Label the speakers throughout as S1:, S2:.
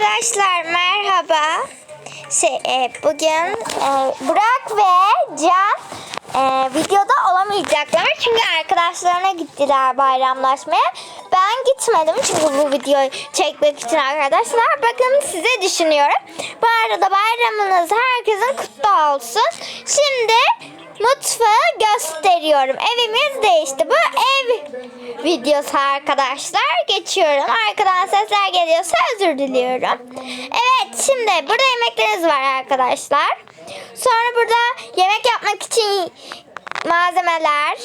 S1: Arkadaşlar merhaba. Şey, e, bugün e, Burak ve Can e, videoda olamayacaklar. Çünkü arkadaşlarına gittiler bayramlaşmaya. Ben gitmedim çünkü bu videoyu çekmek için arkadaşlar. Bakın size düşünüyorum. Bu arada bayramınız herkesin kutlu olsun. Şimdi mutfağı gösteriyorum. Evimiz değişti. Bu videosu arkadaşlar. Geçiyorum. Arkadan sesler geliyorsa özür diliyorum. Evet şimdi burada yemekleriniz var arkadaşlar. Sonra burada yemek yapmak için malzemeler.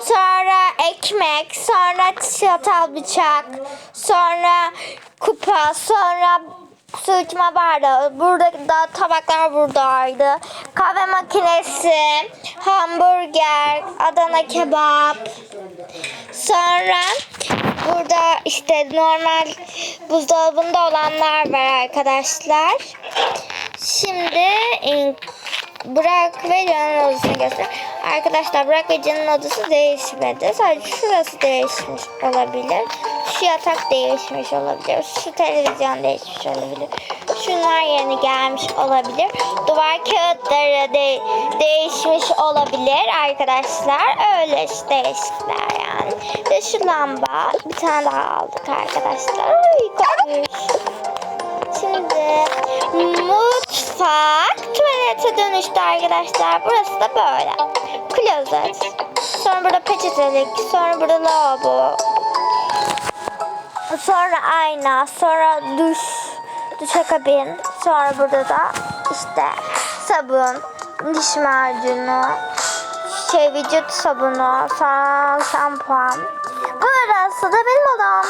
S1: Sonra ekmek. Sonra çatal bıçak. Sonra kupa. Sonra su içme bardağı. Burada da tabaklar buradaydı. Kahve makinesi. Hamburger. Adana kebap. Sonra burada işte normal buzdolabında olanlar var arkadaşlar. Şimdi Burak ve Can'ın odasını göster. Arkadaşlar Burak ve Can'ın odası değişmedi. Sadece şurası değişmiş olabilir. Şu yatak değişmiş olabilir. Şu televizyon değişmiş olabilir. Şunlar yeni gelmiş olabilir. Duvar kağıtları de değişmiş olabilir arkadaşlar. Öyle değişikler yani. Ve şu lamba. Bir tane daha aldık arkadaşlar. Ay, kokuyor. Şimdi mutfak tuvalete dönüştü arkadaşlar. Burası da böyle. Klozet. Sonra burada peçetelik. Sonra burada lavabo. Sonra ayna. Sonra duş. Duşakabin. Sonra burada da işte sabun. Diş macunu. Şey vücut sabunu. Sonra şampuan. Burası da benim odam.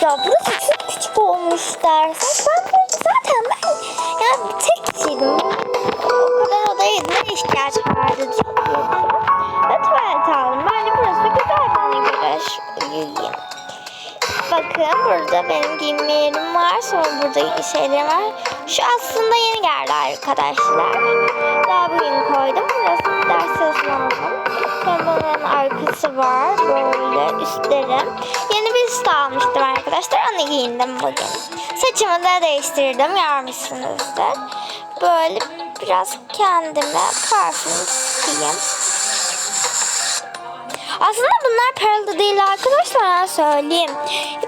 S1: Ya burası çok küçük olmuş dersen. Ben zaten ben yani tek kişiydim. O kadar odaya ne ihtiyaç vardı diye. Bakın burada benim giyinme yerim var. Sonra burada şeylerim var. Şu aslında yeni geldi arkadaşlar. Daha bugün koydum. Burası ders çalışmam. Sonra arkası var. Böyle üstlerim. Yeni bir üst almıştım arkadaşlar. Onu giyindim bugün. Saçımı da değiştirdim. Görmüşsünüzdür. Böyle biraz kendime parfüm sıkayım. Aslında bunlar paralı değil arkadaşlar söyleyeyim.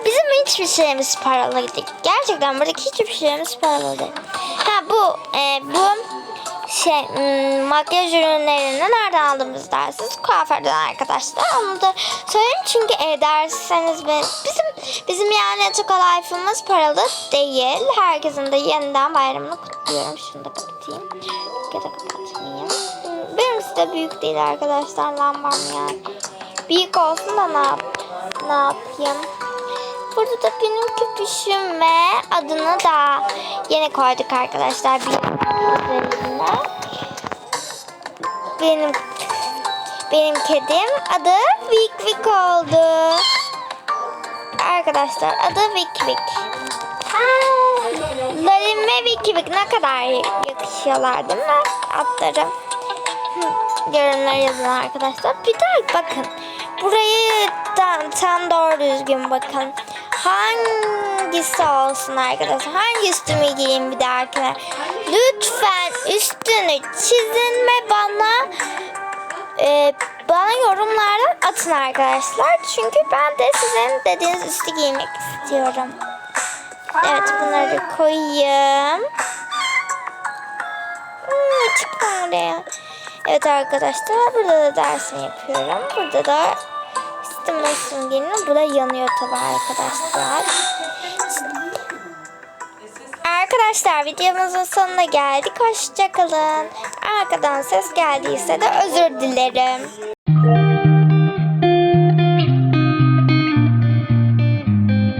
S1: Bizim hiçbir şeyimiz paralı değil. Gerçekten buradaki hiçbir şeyimiz paralı değil. Ha bu e, bu şey hmm, makyaj ürünlerini nereden aldığımız dersiniz kuaförden arkadaşlar. Onu da söyleyeyim çünkü e, derseniz bizim bizim yani Tokalife'ımız paralı değil. Herkesin de yeniden bayramını kutluyorum. Şunu da kapatayım. Ya kapatmayayım. Benimkisi de büyük değil arkadaşlar lambam yani. Büyük olsun da ne, yap ne yapayım? Burada da benim köpüşüm ve adını da yeni koyduk arkadaşlar. Bir üzerine. Benim benim kedim adı Vik Vik oldu. Arkadaşlar adı Vik Vik. Larin ve Vik Vik ne kadar yakışıyorlar değil mi? Atlarım. Yorumlar yazın arkadaşlar. Bir daha bakın. Burayı tam, doğru düzgün bakın. Hangisi olsun arkadaşlar? Hangi üstümü giyeyim bir dahakine? Lütfen üstünü çizin ve bana e, bana yorumlardan atın arkadaşlar. Çünkü ben de sizin dediğiniz üstü giymek istiyorum. Evet bunları koyayım. Hmm, çıktım oraya. Evet arkadaşlar burada da dersimi yapıyorum. Burada da istemezsin gelin. Burada yanıyor tabi arkadaşlar. Arkadaşlar videomuzun sonuna geldik. Hoşçakalın. Arkadan ses geldiyse de özür dilerim.